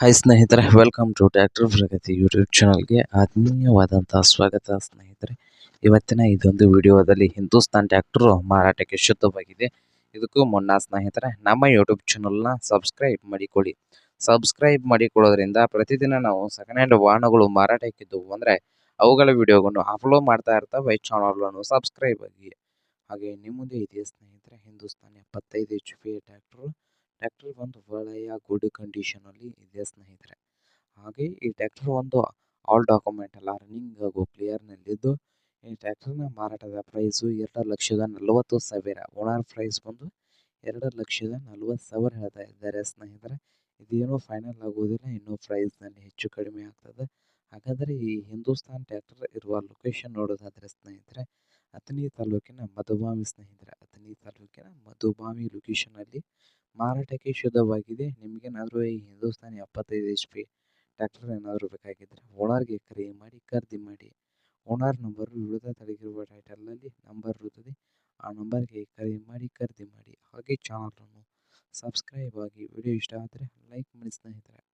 Hi ಸ್ನೇಹಿತರೆ welcome to doctor Pragati YouTube ಚಾನಲ್ಗೆ ಆತ್ಮೀಯವಾದಂಥ ಸ್ವಾಗತ ಸ್ನೇಹಿತರೆ. ಇವತ್ತಿನ ಇದೊಂದು ವಿಡಿಯೋದಲ್ಲಿ ಹಿಂದೂಸ್ತಾನ್ ಟ್ಯಾಕ್ಟ್ರು ಮಾರಾಟಕ್ಕೆ ಶುದ್ಧವಾಗಿದೆ. ಇದಕ್ಕೂ ಮುನ್ನ ಸ್ನೇಹಿತರೆ, ನಮ್ಮ ಯೂಟ್ಯೂಬ್ ಚಾನಲ್ನ ಸಬ್ಸ್ಕ್ರೈಬ್ ಮಾಡಿಕೊಳ್ಳಿ. ಸಬ್ಸ್ಕ್ರೈಬ್ ಮಾಡಿಕೊಳ್ಳೋದ್ರಿಂದ ಪ್ರತಿದಿನ ನಾವು ಸೆಕೆಂಡ್ ಹ್ಯಾಂಡ್ ವಾಹನಗಳು ಮಾರಾಟಕ್ಕಿದ್ದವು ಅಂದರೆ ಅವುಗಳ ವಿಡಿಯೋಗಳನ್ನು ಅಪ್ಲೋಡ್ ಮಾಡ್ತಾ ಇರ್ತವೆ ಚಾನಲನ್ನು ಸಬ್ಸ್ಕ್ರೈಬ್ ಆಗಿ. ಹಾಗೆ ನಿಮ್ಮದೇ ಮುಂದೆ ಇದೆ ಸ್ನೇಹಿತರೆ, ಹಿಂದೂಸ್ತಾನ್ ಎಪ್ಪತ್ತೈದು ಎಚ್ ಪಿ ಟ್ರ್ಯಾಕ್ಟರ್ ಟ್ರ್ಯಾಕ್ಟರ್ ಒಂದು ಒಳ್ಳೆಯ ಗುಡ್ ಕಂಡೀಷನ್ ಅಲ್ಲಿ ಇದೆ ಸ್ನೇಹಿತರೆ. ಹಾಗೆ ಈ ಟ್ರ್ಯಾಕ್ಟರ್ ಒಂದು ಆಲ್ ಡಾಕ್ಯುಮೆಂಟ್ ಎಲ್ಲ ರನ್ನಿಂಗ್ ಹಾಗೂ ಕ್ಲಿಯರ್ ನಲ್ಲಿದ್ದು, ಈ ಟ್ರ್ಯಾಕ್ಟರ್ನ ಮಾರಾಟದ ಪ್ರೈಸು ಎರಡು ಲಕ್ಷದ ನಲವತ್ತು ಸಾವಿರ. ಓನರ್ ಪ್ರೈಸ್ ಬಂದು ಎರಡು ಲಕ್ಷದ ನಲವತ್ತು ಸಾವಿರ ಹೇಳ್ತಾ ಇದ್ದಾರೆ ಸ್ನೇಹಿತರೆ. ಇದೇನು ಫೈನಲ್ ಆಗುವುದಿಲ್ಲ, ಇನ್ನೂ ಪ್ರೈಸ್ನಲ್ಲಿ ಹೆಚ್ಚು ಕಡಿಮೆ ಆಗ್ತದೆ. ಹಾಗಾದರೆ ಈ ಹಿಂದೂಸ್ತಾನ್ ಟ್ರ್ಯಾಕ್ಟರ್ ಇರುವ ಲೊಕೇಶನ್ ನೋಡೋದಾದರೆ ಸ್ನೇಹಿತರೆ, ಅಥಣಿ ತಾಲೂಕಿನ ಮಧುಬಾವಿ ಸ್ನೇಹಿತರೆ. ಅಥಣಿ ತಾಲೂಕಿನ ಮಧುಬಾವಿ ಲೊಕೇಶನಲ್ಲಿ ಮಾರಾಟಕ್ಕೆ ಶುದ್ಧವಾಗಿದೆ. ನಿಮಗೇನಾದರೂ ಈ ಹಿಂದೂಸ್ತಾನಿ ಎಪ್ಪತ್ತೈದು ಎಚ್ ಪಿ ಟ್ರ್ಯಾಕ್ಟರ್ ಏನಾದರೂ ಬೇಕಾಗಿದ್ದರೆ ಓನರ್ಗೆ ಕರೆ ಮಾಡಿ, ಖರೀದಿ ಮಾಡಿ. ಓನರ್ ನಂಬರು ವಿವಿಧ ತಡೆಗಿರುವ ಟೈಟಲ್ನಲ್ಲಿ ನಂಬರ್ ಇರುತ್ತದೆ. ಆ ನಂಬರ್ಗೆ ಕರೆ ಮಾಡಿ, ಖರೀದಿ ಮಾಡಿ. ಹಾಗೆ ಚಾನಲನ್ನು ಸಬ್ಸ್ಕ್ರೈಬ್ ಆಗಿ ವಿಡಿಯೋ ಇಷ್ಟ ಆದರೆ ಲೈಕ್ ಮಾಡಿ ಸ್ನೇಹಿತರೆ.